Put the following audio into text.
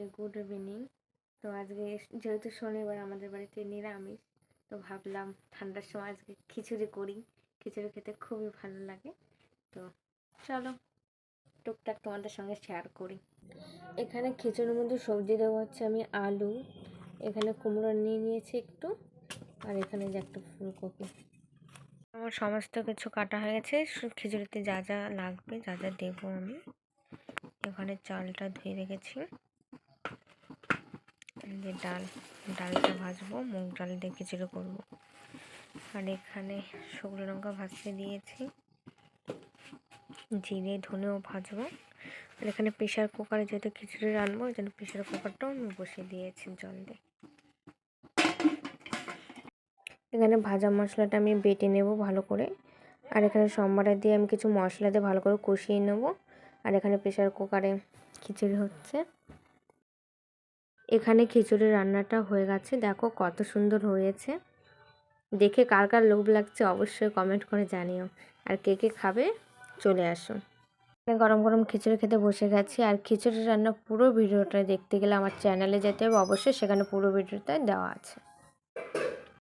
সবাইকে good evening তো আজকে যেহেতু শনিবার আমাদের বাড়িতে নিরামিষ, তো ভাবলাম ঠান্ডার সময় আজকে খিচুড়ি করি। খিচুড়ি খেতে খুবই ভালো লাগে। তো চলো, টুকটাক তোমাদের সঙ্গে শেয়ার করি। এখানে খিচুড়ির মধ্যে সবজি দেওয়া হচ্ছে আমি আলু, এখানে কুমড়ো নিয়ে নিয়েছি একটু, আর এখানে যে একটা ফুলকপি। আমার সমস্ত কিছু কাটা হয়ে গেছে খিচুড়িতে যা যা লাগবে, যা যা দেবো আমি। এখানে চালটা ধুয়ে রেখেছি। যে ডাল, ডালটা ভাজবো, মুগ ডাল দিয়ে খিচুড়ি করব। আর এখানে শুকনো লঙ্কা ভাজতে দিয়েছি। জিরে, ধনেও ভাজবো। আর এখানে প্রেশার কুকারে যেহেতু খিচুড়ি রান্নবো ওই জন্য প্রেশার কুকারটাও আমি বসিয়ে দিয়েছি জল দিয়ে। এখানে ভাজা মশলাটা আমি বেটে নেব ভালো করে। আর এখানে সম্বারে দিয়ে আমি কিছু মশলা দিয়ে ভালো করে কষিয়ে নেব। আর এখানে প্রেশার কুকারে খিচুড়ি হচ্ছে। এখানে খিচুড়ি রান্নাটা হয়ে গেছে। দেখো কত সুন্দর হয়েছে। দেখে কার কার লোভ লাগছে অবশ্যই কমেন্ট করে জানিও। আর কে কে খাবে চলে আসো। গরম গরম খিচুড়ি খেতে বসে গেছি। আর খিচুড়ি রান্না পুরো ভিডিওটা দেখতে গেলে আমার চ্যানেলে যেতে হবে। অবশ্যই সেখানে পুরো ভিডিওটা দেওয়া আছে।